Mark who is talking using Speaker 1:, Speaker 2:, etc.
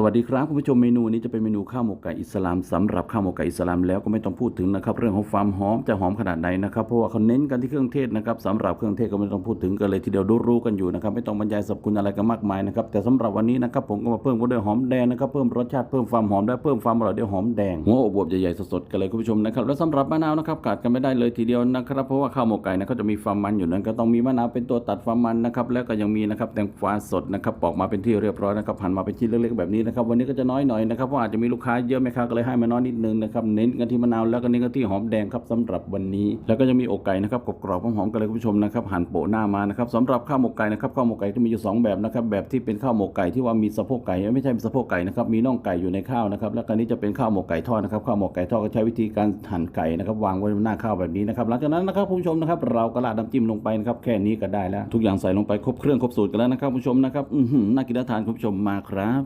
Speaker 1: สวัสดีครับคุณผู้ชมเมนูนี้จะเป็นเมนูข้าวหมกไก่อิสลามสำหรับข้าวหมกไก่อิสลามแล้วก็ไม่ต้องพูดถึงนะครับ เรื่องของความหอมจะหอมขนาดไหนนะครับเพราะว่าเขาเน้นกันที่เครื่องเทศนะครับสำหรับเครื่องเทศก็ไม่ต้องพูดถึงกันเลยทีเดียวรู้ๆกันอยู่นะครับไม่ต้องบรรยายสรรพคุณอะไรกันมากมายนะครับแต่สำหรับวันนี้นะครับผมก็มาเพิ่มก็ด้วยหอมแดงนะครับเพิ่มรสชาติเพิ่มความหอมและเพิ่มความอร่อยด้วยหอมแดงหัวอบๆใหญ่ๆสดๆกันเลยคุณผู้ชมนะครับแล้วสำหรับมะนาวนะครับขาดกันไม่ได้เลยทีเดียวนะครับเพราะว่าข้าวหมกไก่นะเขาจะมีความมันอยู่นั้นก็ต้องมีมะนาวเป็นตัวตัดความมันนะครับแล้วก็ยังมีนะครับแตงกวาสดนะครับปอกมาเป็นที่เรียบร้อยนะครับหั่นมาเป็นชิ้นเล็กๆแบบนี้นะครับวันนี้ก็จะน้อยหน่อยนะครับเพราะอาจจะมีลูกค้าเยอะแม่ค้าก็เลยให้มาน้อยนิดนึงนะครับเน้นกันที่มะนาวแล้วก็เน้นกันที่หอมแดงครับสำหรับวันนี้ แล้วก็จะมีอกไก่นะครับกรอบๆหอมๆกันเลยคุณผู้ชมนะครับหั่นโปะหน้ามานะครับสำหรับข้าวหมกไก่นะครับข้าวหมกไก่ที่มีอยู่สองแบบนะครับแบบที่เป็นข้าวหมกไก่ที่ว่ามีสะโพกไก่ไม่ใช่สะโพกไก่นะครับมีน่องไก่อยู่ในข้าวนะครับแล้วก็นี้จะเป็นข้าวหมกไก่ทอดนะครับข้าวหมกไก่ทอดก็ใช้วิธีการหั่นไก่นะครับวางไว้บนหน้าข้าวแบบนี้นะครับหลังจากนั้นนะครับผู้ชมนะครับเราก็ราดน้ำจิ้มลงไปนะครับแค่นี้ก็ได้แล้ว ทุกอย่างใส่ลงไปครบเครื่องครบสูตรกันแล้วนะครับผู้ชมนะครับอือหือน่ากินน่าทานคุณผู้ชมมาครับ